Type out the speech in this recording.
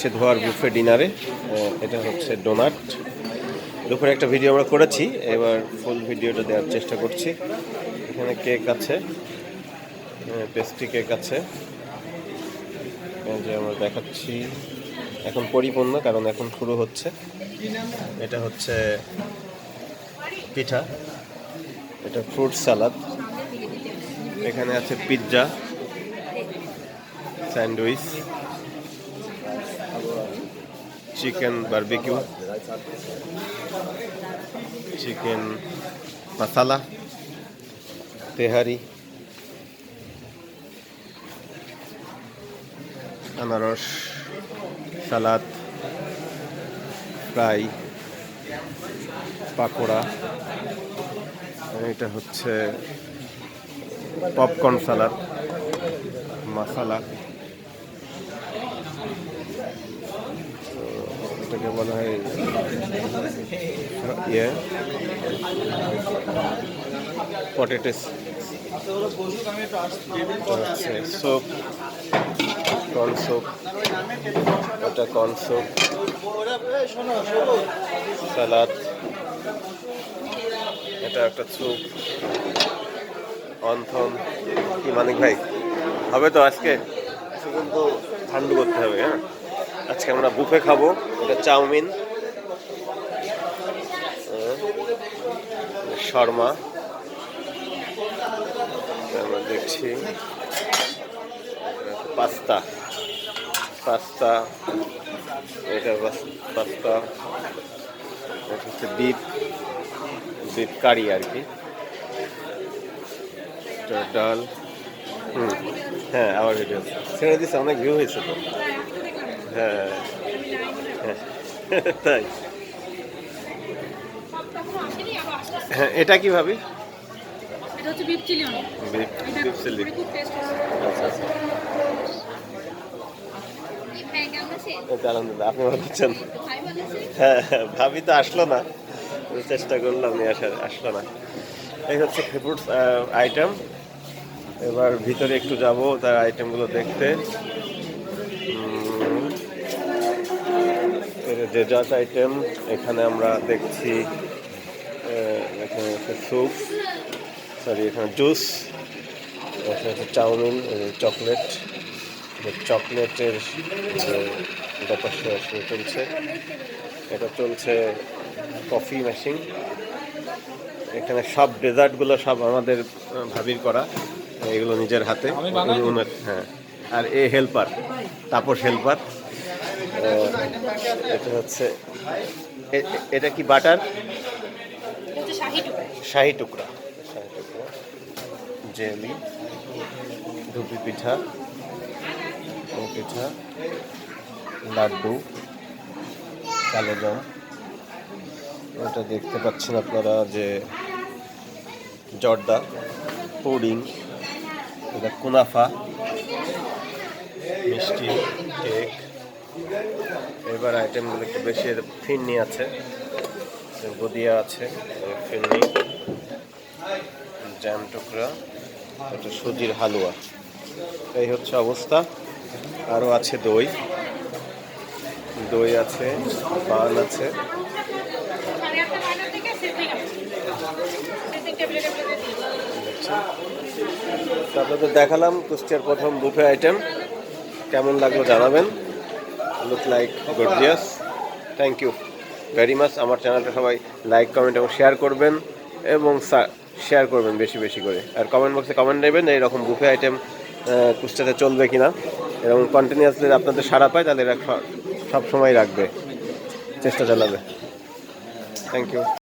যাচ্ছে ধোয়ার বুফে ডিনারে এটা হচ্ছে ডোনাট। দুপুরে একটা ভিডিও আমরা করেছি, এবার ফুল ভিডিওটা দেওয়ার চেষ্টা করছি। এখানে কেক আছে পেস্ট্রি কেক আছে। যে আমরা দেখাচ্ছি, এখন পরিপূর্ণ, কারণ এখন শুরু হচ্ছে। এটা হচ্ছে পিঠা, এটা ফ্রুট সালাদ এখানে আছে pizza sandwich chicken barbecue chicken masala tehari আনারস সালাদ ফ্রাই পাকোড়া এটা হচ্ছে পপকর্ন সালাদ মশালা এটাকে বলা হয় ইয়ে পটেটোস স্যুপ কর্ন স্যুপ এটা কর্ন স্যুপ সালাদ এটা একটা স্যুপ অন্থন। কি মানিক ভাই? হবে তো আজকে কিন্তু ঠান্ডু করতে হবে হ্যাঁ? আজকে আমরা বুফে খাব, এটা চাউমিন। শর্মা। আমরা দেখছি। পাস্তা। পাস্তা, এটা পাস- পাস্তা। এটা হচ্ছে বিফ বিফ কারি আর কি। ডাল। হুম হ্যাঁ আবার ভিডিও ছেড়ে দিচ্ছে অনেক ভিউ হয়েছে তো। হ্যাঁ। তাই। হ্যাঁ এটা কি ভাবি? আচ্ছা আচ্ছা। আপনি ভালো আছেন? হ্যাঁ হ্যাঁ, ভাবি তো আসলো না। চেষ্টা করলাম আসার আসলো না। এই হচ্ছে ফ্রুটস আইটেম এবার ভিতরে একটু যাব তার আইটেমগুলো দেখতে। ডেজার্ট আইটেম এখানে আমরা দেখছি এখানে হচ্ছে স্যুপ সরি এখানে জুস এখানে হচ্ছে চাউমিন চকলেট চকলেটের ব্যাপার চলছে। এটা চলছে কফি মেশিন এখানে সব ডেজার্টগুলো সব আমাদের ভাবির করা। এগুলো নিজের হাতে। হ্যাঁ। আর এ হেল্পার তাপস হেল্পার এটা হচ্ছে এটা কি বাটার? শাহি টুকরা। শাহি টুকরা। জেলি ধুপি পিঠা ও পিঠা লাড্ডু কালো জাম এটা দেখতে পাচ্ছেন আপনারা যে জর্দা পুডিং এটা কুনাফা মিষ্টি কেক। এবার আইটেমগুলো একটু বেশি ফিরনি আছে। গদিয়া আছে ফিরনি জ্যাম টুকরা, এটা সুজির হালুয়া। এই হচ্ছে অবস্থা। আরও আছে দই। দই আছে, পান আছে। তো আপনাদের দেখালাম কুষ্টিয়ার প্রথম বুফে আইটেম কেমন লাগল জানাবেন। Look like gorgeous thank you very much আমার চ্যানেলটা সবাই লাইক কমেন্ট এবং শেয়ার করবেন এবং শেয়ার করবেন বেশি বেশি করে। আর কমেন্ট বক্সে কমেন্ট দেবেন এইরকম বুফে আইটেম কুষ্টাতে চলবে কি না এবং কন্টিনিউয়াসলি আপনাদের সারা পায় তাদের সব সময় রাখবে। চেষ্টা চালাবে। Thank you